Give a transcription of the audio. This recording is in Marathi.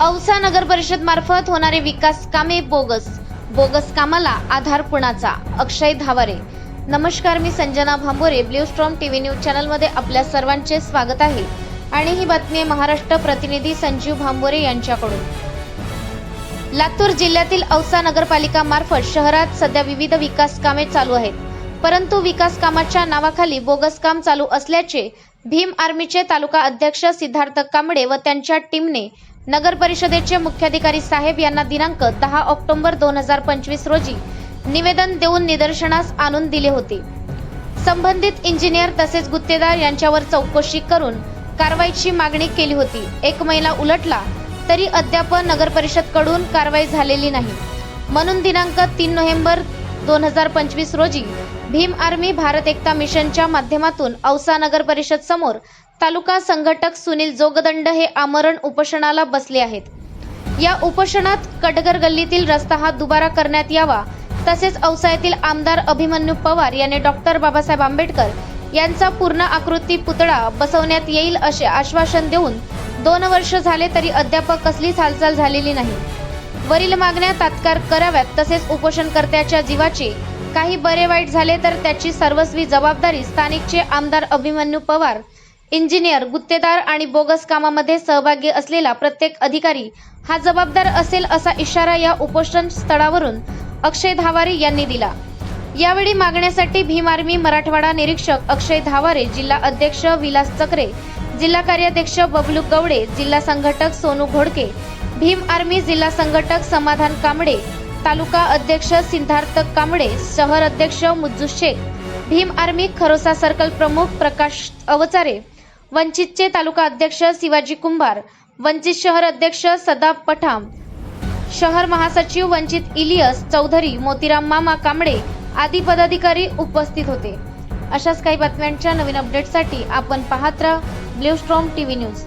औसा नगर परिषद मार्फत होणारे विकास कामे बोगस. बोगस कामाला आधार कुणाचा अक्षय धावारे. नमस्कार मी Sanjana Bhambore. Blue Storm TV news चॅनलमध्ये आपल्या सर्वांचे स्वागत आहे. आणि ही बातमी महाराष्ट्र प्रतिनिधी संजीव भांबोरे यांच्याकडून. लातूर जिल्ह्यातील औसा नगरपालिका मार्फत शहरात सध्या विविध विकास कामे चालू आहेत. परंतु विकास कामाच्या नावाखाली बोगस काम चालू असल्याचे भीम आर्मीचे तालुका अध्यक्ष सिद्धार्थ कांबळे व त्यांच्या टीमने नगर परिषदेचे मुख्याधिकारी साहेब यांना दिनांक दहा ऑक्टोबर दोन हजार पंचवीस रोजी निवेदन देऊन निदर्शनास आणून दिले होते. संबंधित इंजिनियर तसेच गुत्तेदार यांच्यावर चौकशी करून कारवाईची मागणी केली होती. एक महिना उलटला तरी अद्याप नगर परिषदकडून कारवाई झालेली नाही. म्हणून दिनांक तीन नोव्हेंबर दोन हजार पंचवीस रोजी भीम आर्मी भारत एकता मिशनच्या माध्यमातून औसा नगर परिषद समोर तालुका संघटक सुनील जोगदंड हे आमरण उपोषणाला बसले आहेत. या उपोषणात कटगर गल्लीतील रस्ता हा दुबारा करण्यात यावा तसेच औसा येथील आमदार अभिमन्यू पवार यांनी डॉक्टर बाबासाहेब आंबेडकर यांचा पूर्ण आकृती पुतळा बसवण्यात येईल असे आश्वासन देऊन दोन वर्ष झाले तरी अद्याप कसलीच हालचाल झालेली नाही. वरील मागण्या तात्काळ कराव्यात तसेच उपोषणकर्त्याच्या जीवाचे काही बरे वाईट झाले तर त्याची सर्वस्वी जबाबदारी स्थानिकचे आमदार अभिमन्यू पवार इंजिनियर गुत्तेदार आणि बोगस कामामध्ये सहभागी असलेला प्रत्येक अधिकारी हा जबाबदार असेल असा इशारा या उपोषण स्थळावरून अक्षय धावारे यांनी दिला. यावेळी मागण्यासाठी भीम आर्मी मराठवाडा निरीक्षक अक्षय धावारे जिल्हा अध्यक्ष विलास चक्रे जिल्हा कार्याध्यक्ष बबलू गवडे जिल्हा संघटक सोनू घोडके भीम आर्मी जिल्हा संघटक समाधान कांबळे तालुका अध्यक्ष सिद्धार्थ कांबळे शहर अध्यक्ष मुज्जू शेख भीम आर्मी खरोसा सर्कल प्रमुख प्रकाश अवचारे वंचितचे तालुका अध्यक्ष शिवाजी कुंभार वंचित शहर अध्यक्ष सदा पठाम शहर महासचिव वंचित इलियस चौधरी मोतीराम मामा कांबळे आदी पदाधिकारी उपस्थित होते. अशाच काही बातम्यांच्या नवीन अपडेटसाठी आपण पाहत राहा. Blue Storm TV news.